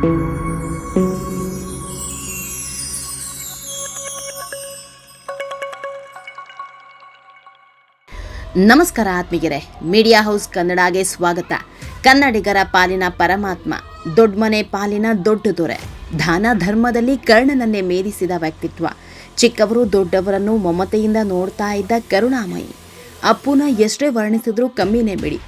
ನಮಸ್ಕಾರ ಆತ್ಮೀಗೆರೆ media house ಕನ್ನಡಗೆ ಸ್ವಾಗತ. ಕನ್ನಡಿಗರ ಪಾಲಿನ ಪರಮಾತ್ಮ ದೊಡ್ಡ ಮನೆ ಪಾಲಿನ ದೊಡ್ಡ ದೊರೆ, ದಾನ ಧರ್ಮದಲ್ಲಿ ಕರ್ಣನನ್ನೇ ಮೀರಿಸಿದ ವ್ಯಕ್ತಿತ್ವ. ಚಿಕ್ಕವರು ದೊಡ್ಡವರನ್ನು ಮಮತೆಯಿಂದ ನೋಡ್ತಾ ಇದ್ದ ಕರುಣಾಮಯಿ. ಅಪ್ಪುನ ಎಷ್ಟೇ ವರ್ಣಿಸಿದ್ರೂ ಕಮ್ಮಿನೇ ಬಿಡಿ.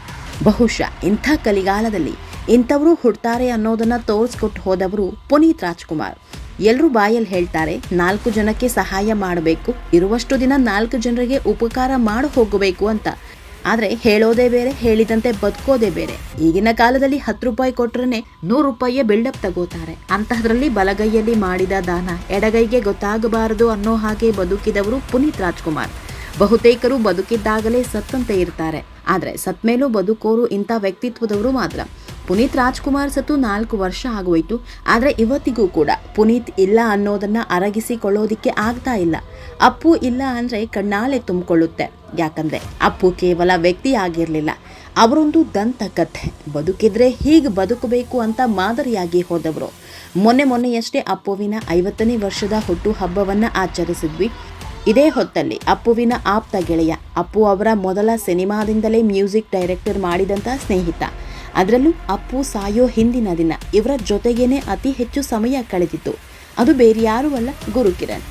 ಬಹುಶಃ ಇಂಥ ಕಲಿಗಾಲದಲ್ಲಿ ಇಂಥವರು ಹುಡ್ತಾರೆ ಅನ್ನೋದನ್ನ ತೋರಿಸ್ಕೊಟ್ಟು ಹೋದವರು ಪುನೀತ್ ರಾಜ್ಕುಮಾರ್. ಎಲ್ಲರೂ ಬಾಯಲ್ಲಿ ಹೇಳ್ತಾರೆ, ನಾಲ್ಕು ಜನಕ್ಕೆ ಸಹಾಯ ಮಾಡಬೇಕು, ಇರುವಷ್ಟು ದಿನ ನಾಲ್ಕು ಜನರಿಗೆ ಉಪಕಾರ ಮಾಡಿ ಹೋಗಬೇಕು ಅಂತ. ಆದರೆ ಹೇಳೋದೇ ಬೇರೆ, ಹೇಳಿದಂತೆ ಬದುಕೋದೇ ಬೇರೆ. ಈಗಿನ ಕಾಲದಲ್ಲಿ ಹತ್ತು ರೂಪಾಯಿ ಕೊಟ್ರೆ ನೂರು ರೂಪಾಯಿಯ ಬಿಲ್ಡಪ್ ತಗೋತಾರೆ. ಅಂತಹದ್ರಲ್ಲಿ ಬಲಗೈಯಲ್ಲಿ ಮಾಡಿದ ದಾನ ಎಡಗೈಗೆ ಗೊತ್ತಾಗಬಾರದು ಅನ್ನೋ ಹಾಗೆ ಬದುಕಿದವರು ಪುನೀತ್ ರಾಜ್ಕುಮಾರ್. ಬಹುತೇಕರು ಬದುಕಿದ್ದಾಗಲೇ ಸತ್ತಂತೆ ಇರ್ತಾರೆ. ಆದರೆ ಸತ್ಮೇಲೂ ಬದುಕೋರು ಇಂಥ ವ್ಯಕ್ತಿತ್ವದವರು ಮಾತ್ರ. ಪುನೀತ್ ರಾಜ್ಕುಮಾರ್ ಸತ್ತು ನಾಲ್ಕು ವರ್ಷ ಆಗೋಯ್ತು ಆದರೆ ಇವತ್ತಿಗೂ ಕೂಡ ಪುನೀತ್ ಇಲ್ಲ ಅನ್ನೋದನ್ನ ಅರಗಿಸಿಕೊಳ್ಳೋದಿಕ್ಕೆ ಆಗ್ತಾ ಇಲ್ಲ. ಅಪ್ಪು ಇಲ್ಲ ಅಂದರೆ ಕಣ್ಣಾಲೆ ತುಂಬಿಕೊಳ್ಳುತ್ತೆ. ಯಾಕಂದ್ರೆ ಅಪ್ಪು ಕೇವಲ ವ್ಯಕ್ತಿ ಆಗಿರಲಿಲ್ಲ. ಅವರೊಂದು ದಂತಕಥೆ ಬದುಕಿದ್ರೆ ಹೀಗೆ ಬದುಕಬೇಕು ಅಂತ ಮಾದರಿಯಾಗಿ ಹೋದವರು. ಮೊನ್ನೆ ಮೊನ್ನೆಯಷ್ಟೇ ಅಪ್ಪುವಿನ ಐವತ್ತನೇ ವರ್ಷದ ಹುಟ್ಟು ಹಬ್ಬವನ್ನು ಆಚರಿಸಿದ್ವಿ. ಇದೇ ಹೊತ್ತಲ್ಲಿ ಅಪ್ಪುವಿನ ಆಪ್ತ ಗೆಳೆಯ, ಅಪ್ಪು ಅವರ ಮೊದಲ ಸಿನಿಮಾದಿಂದಲೇ ಮ್ಯೂಸಿಕ್ ಡೈರೆಕ್ಟರ್ ಮಾಡಿದಂಥ ಸ್ನೇಹಿತ. ಅದರಲ್ಲೂ ಅಪ್ಪು ಸಾಯೋ ಹಿಂದಿನ ದಿನ. ಇವರ ಜೊತೆಗೇನೆ ಅತಿ ಹೆಚ್ಚು ಸಮಯ ಕಳೆದಿತ್ತು. ಅದು ಬೇರ್ಯಾರೂ ಅಲ್ಲ ಗುರುಕಿರಣ್.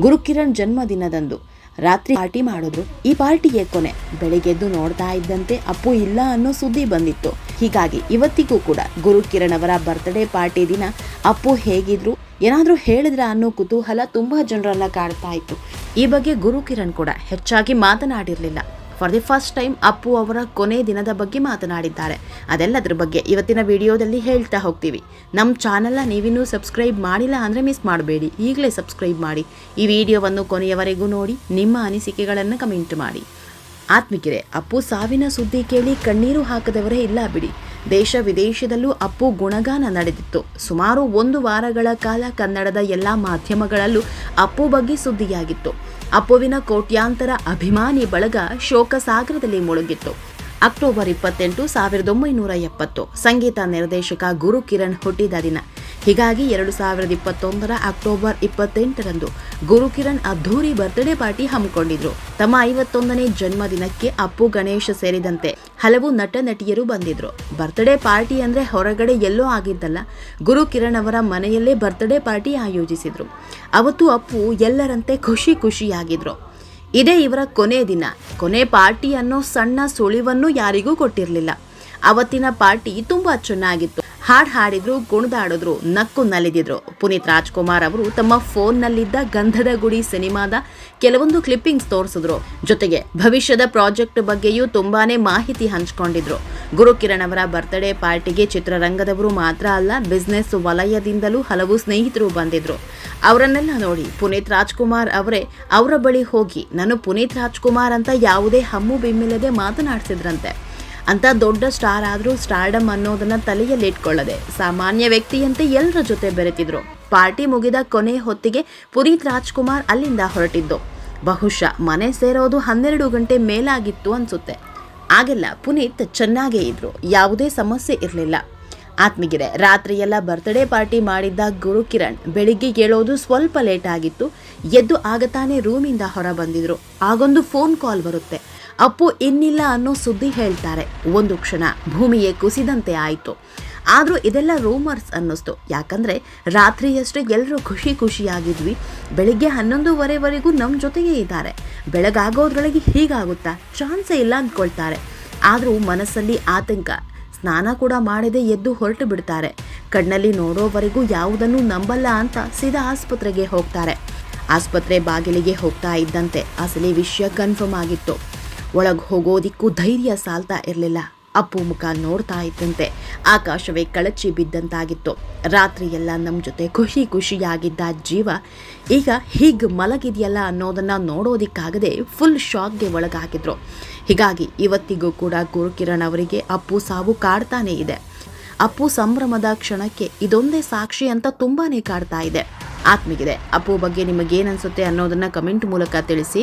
ಗುರುಕಿರಣ್ ಜನ್ಮದಿನದಂದು ರಾತ್ರಿ ಪಾರ್ಟಿ ಮಾಡಿದ್ರು. ಈ ಪಾರ್ಟಿಗೆ ಕೊನೆ. ಬೆಳಿಗ್ಗೆದ್ದು ನೋಡ್ತಾ ಇದ್ದಂತೆ ಅಪ್ಪು ಇಲ್ಲ ಅನ್ನೋ ಸುದ್ದಿ ಬಂದಿತ್ತು. ಹೀಗಾಗಿ ಇವತ್ತಿಗೂ ಕೂಡ ಗುರುಕಿರಣ್ ಅವರ ಬರ್ತ್ಡೇ ಪಾರ್ಟಿ ದಿನ ಅಪ್ಪು ಹೇಗಿದ್ರು, ಏನಾದರೂ ಹೇಳಿದ್ರ ಅನ್ನೋ ಕುತೂಹಲ ತುಂಬಾ ಜನರನ್ನ ಕಾಡ್ತಾ ಇತ್ತು. ಈ ಬಗ್ಗೆ ಗುರುಕಿರಣ್ ಕೂಡ ಹೆಚ್ಚಾಗಿ ಮಾತನಾಡಿರಲಿಲ್ಲ. For the first time Appu ಅವರ ಕೊನೆ ದಿನದ ಬಗ್ಗೆ ಮಾತನಾಡಿದ್ದಾರೆ. ಅದೆಲ್ಲದರ ಬಗ್ಗೆ ಇವತ್ತಿನ ವಿಡಿಯೋದಲ್ಲಿ ಹೇಳ್ತಾ ಹೋಗ್ತೀವಿ. ನಮ್ಮ ಚಾನಲ್ನ ನೀವಿನ್ನೂ ಸಬ್ಸ್ಕ್ರೈಬ್ ಮಾಡಿಲ್ಲ ಅಂದರೆ ಮಿಸ್ ಮಾಡಬೇಡಿ. ಈಗಲೇ ಸಬ್ಸ್ಕ್ರೈಬ್ ಮಾಡಿ. ಈ ವಿಡಿಯೋವನ್ನು ಕೊನೆಯವರೆಗೂ ನೋಡಿ, ನಿಮ್ಮ ಅನಿಸಿಕೆಗಳನ್ನು ಕಮೆಂಟ್ ಮಾಡಿ. ಆತ್ಮಿಕಿರೆ, ಅಪ್ಪು ಸಾವಿನ ಸುದ್ದಿ ಕೇಳಿ ಕಣ್ಣೀರು ಹಾಕದವರೇ ಇಲ್ಲ ಬಿಡಿ. ದೇಶ ವಿದೇಶದಲ್ಲೂ ಅಪ್ಪು ಗುಣಗಾನ ನಡೆದಿತ್ತು. ಸುಮಾರು ಒಂದು ವಾರಗಳ ಕಾಲ ಕನ್ನಡದ ಎಲ್ಲ ಮಾಧ್ಯಮಗಳಲ್ಲೂ ಅಪ್ಪು ಬಗ್ಗೆ ಸುದ್ದಿಯಾಗಿತ್ತು. ಅಪ್ಪುವಿನ ಕೋಟ್ಯಾಂತರ ಅಭಿಮಾನಿ ಬಳಗ ಶೋಕ ಸಾಗರದಲ್ಲಿ ಮುಳುಗಿತ್ತು. ಅಕ್ಟೋಬರ್ ಇಪ್ಪತ್ತೆಂಟು ಸಾವಿರದ ಒಂಬೈನೂರ ಎಪ್ಪತ್ತು, ಸಂಗೀತ ನಿರ್ದೇಶಕ ಗುರು ಕಿರಣ್ ಹುಟ್ಟಿದ ದಿನ. ಹೀಗಾಗಿ ಎರಡು ಸಾವಿರದ ಇಪ್ಪತ್ತೊಂದರ ಅಕ್ಟೋಬರ್ ಇಪ್ಪತ್ತೆಂಟರಂದು ಗುರು ಕಿರಣ್ ಅದ್ಧೂರಿ ಬರ್ತ್ಡೇ ಪಾರ್ಟಿ ಹಮ್ಮಿಕೊಂಡಿದ್ರು. ತಮ್ಮ ಐವತ್ತೊಂದನೇ ಜನ್ಮದಿನಕ್ಕೆ ಅಪ್ಪು, ಗಣೇಶ್ ಸೇರಿದಂತೆ ಹಲವು ನಟ, ನಟಿಯರು ಬಂದಿದ್ರು. ಬರ್ತ್ಡೇ ಪಾರ್ಟಿ ಅಂದ್ರೆ ಹೊರಗಡೆ ಎಲ್ಲೋ ಆಗಿದ್ದಲ್ಲ, ಗುರು ಕಿರಣ್ ಅವರ ಮನೆಯಲ್ಲೇ ಬರ್ತ್ಡೇ ಪಾರ್ಟಿ ಆಯೋಜಿಸಿದ್ರು. ಅವತ್ತು ಅಪ್ಪು ಎಲ್ಲರಂತೆ ಖುಷಿ ಖುಷಿಯಾಗಿದ್ರು. ಇದೇ ಇವರ ಕೊನೆ ದಿನ. ಕೊನೆ ಪಾರ್ಟಿ ಅನ್ನೋ ಸಣ್ಣ ಸುಳಿವನ್ನು ಯಾರಿಗೂ ಕೊಟ್ಟಿರಲಿಲ್ಲ. ಅವತ್ತಿನ ಪಾರ್ಟಿ ತುಂಬಾ ಚೆನ್ನಾಗಿತ್ತು. ಹಾಡ್ ಹಾಡಿದ್ರು, ಗುಣದಾಡಿದ್ರು, ನಕ್ಕು ನಲಿದಿದ್ರು. ಪುನೀತ್ ರಾಜ್ಕುಮಾರ್ ಅವರು ತಮ್ಮ ಫೋನ್ನಲ್ಲಿದ್ದ ಗಂಧದ ಗುಡಿ ಸಿನಿಮಾದ ಕೆಲವೊಂದು ಕ್ಲಿಪ್ಪಿಂಗ್ಸ್ ತೋರಿಸಿದ್ರು. ಜೊತೆಗೆ ಭವಿಷ್ಯದ ಪ್ರಾಜೆಕ್ಟ್ ಬಗ್ಗೆಯೂ ತುಂಬಾನೇ ಮಾಹಿತಿ ಹಂಚ್ಕೊಂಡಿದ್ರು. ಗುರುಕಿರಣ್ ಅವರ ಬರ್ತ್ಡೇ ಪಾರ್ಟಿಗೆ ಚಿತ್ರರಂಗದವರು ಮಾತ್ರ ಅಲ್ಲ, ಬಿಸ್ನೆಸ್ ವಲಯದಿಂದಲೂ ಹಲವು ಸ್ನೇಹಿತರು ಬಂದಿದ್ರು. ಅವರನ್ನೆಲ್ಲ ನೋಡಿ ಪುನೀತ್ ರಾಜ್ಕುಮಾರ್ ಅವರೇ, ಅವರ ಬಳಿ ಹೋಗಿ, ನಾನು ಪುನೀತ್ ರಾಜ್ಕುಮಾರ್ ಅಂತ ಯಾವುದೇ ಹಮ್ಮು ಬಿಮ್ಮಿಲ್ಲದೆ ಮಾತನಾಡ್ತಿದ್ರಂತೆ ಅಂತ ದೊಡ್ಡ ಸ್ಟಾರ್ ಆದರೂ ಸ್ಟಾರ್ಡಮ್ ಅನ್ನೋದನ್ನ ತಲೆಯಲ್ಲಿ ಇಟ್ಕೊಳ್ಳದೆ ಸಾಮಾನ್ಯ ವ್ಯಕ್ತಿಯಂತೆ ಎಲ್ಲರ ಜೊತೆ ಬೆರೆತಿದ್ರು. ಪಾರ್ಟಿ ಮುಗಿದ ಕೊನೆ ಹೊತ್ತಿಗೆ ಪುನೀತ್ ರಾಜ್ಕುಮಾರ್ ಅಲ್ಲಿಂದ ಹೊರಟಿದ್ದು. ಬಹುಶಃ ಮನೆ ಸೇರೋದು ಹನ್ನೆರಡು ಗಂಟೆ ಮೇಲಾಗಿತ್ತು ಅನ್ಸುತ್ತೆ. ಆಗೆಲ್ಲ ಪುನೀತ್ ಚೆನ್ನಾಗೇ ಇದ್ರು, ಯಾವುದೇ ಸಮಸ್ಯೆ ಇರಲಿಲ್ಲ. ಆತ್ಮಗಿರೆ, ರಾತ್ರಿಯೆಲ್ಲ ಬರ್ತ್ಡೇ ಪಾರ್ಟಿ ಮಾಡಿದ್ದ ಗುರು ಕಿರಣ್ ಬೆಳಿಗ್ಗೆ ಏಳೋದು ಸ್ವಲ್ಪ ಲೇಟ್ ಆಗಿತ್ತು, ಎದ್ದು ಆಗತಾನೆ ರೂಮಿಂದ ಹೊರ ಬಂದಿದ್ರು ಆಗೊಂದು ಫೋನ್ ಕಾಲ್ ಬರುತ್ತೆ. ಅಪ್ಪು ಇನ್ನಿಲ್ಲ ಅನ್ನೋ ಸುದ್ದಿ ಹೇಳ್ತಾರೆ. ಒಂದು ಕ್ಷಣ ಭೂಮಿಯೇ ಕುಸಿದಂತೆ ಆಯಿತು. ಆದರೂ ಇದೆಲ್ಲ ರೂಮರ್ಸ್ ಅನ್ನಿಸ್ತು. ಯಾಕಂದರೆ ರಾತ್ರಿಯಷ್ಟೇ ಎಲ್ಲರೂ ಖುಷಿ ಖುಷಿಯಾಗಿದ್ವಿ. ಬೆಳಿಗ್ಗೆ ಹನ್ನೊಂದುವರೆವರೆಗೂ ನಮ್ಮ ಜೊತೆಗೇ ಇದ್ದಾರೆ. ಬೆಳಗಾಗೋದ್ರೊಳಗೆ ಹೀಗಾಗುತ್ತಾ? ಚಾನ್ಸೇ ಇಲ್ಲ ಅಂದ್ಕೊಳ್ತಾರೆ ಆದರೂ ಮನಸ್ಸಲ್ಲಿ ಆತಂಕ. ಸ್ನಾನ ಕೂಡ ಮಾಡದೆ ಎದ್ದು ಹೊರಟು ಬಿಡ್ತಾರೆ. ಕಣ್ಣಲ್ಲಿ ನೋಡೋವರೆಗೂ ಯಾವುದನ್ನು ನಂಬಲ್ಲ ಅಂತ ಸೀದಾ ಆಸ್ಪತ್ರೆಗೆ ಹೋಗ್ತಾರೆ. ಆಸ್ಪತ್ರೆ ಬಾಗಿಲಿಗೆ ಹೋಗ್ತಾ ಇದ್ದಂತೆ. ಅಸಲಿ ವಿಷಯ ಕನ್ಫರ್ಮ್ ಆಗಿತ್ತು. ಒಳಗೆ ಹೋಗೋದಿಕ್ಕೂ ಧೈರ್ಯ ಸಾಲ್ತಾ ಇರಲಿಲ್ಲ. ಅಪ್ಪು ಮುಖ ನೋಡ್ತಾ ಇದ್ದಂತೆ. ಆಕಾಶವೇ ಕಳಚಿ ಬಿದ್ದಂತಾಗಿತ್ತು. ರಾತ್ರಿ ಎಲ್ಲ ನಮ್ಮ ಜೊತೆ ಖುಷಿ ಖುಷಿಯಾಗಿದ್ದ ಜೀವ, ಈಗ ಹೀಗೆ ಮಲಗಿದೆಯಲ್ಲ ಅನ್ನೋದನ್ನ ನೋಡೋದಿಕ್ಕಾಗದೆ ಫುಲ್ ಶಾಕ್ಗೆ ಒಳಗಾಗಿದ್ರು. ಹೀಗಾಗಿ ಇವತ್ತಿಗೂ ಕೂಡ ಗುರುಕಿರಣ್ ಅವರಿಗೆ ಅಪ್ಪು ಸಾವು ಕಾಡ್ತಾನೇ ಇದೆ. ಅಪ್ಪು ಸಂಭ್ರಮದ ಕ್ಷಣಕ್ಕೆ ಇದೊಂದೇ ಸಾಕ್ಷಿ ಅಂತ ತುಂಬಾನೇ ಕಾಡ್ತಾ ಇದೆ. ಆತ್ಮಿಗಿದೆ, ಅಪ್ಪು ಬಗ್ಗೆ ನಿಮಗೇನನ್ಸುತ್ತೆ ಅನ್ನೋದನ್ನ ಕಮೆಂಟ್ ಮೂಲಕ ತಿಳಿಸಿ.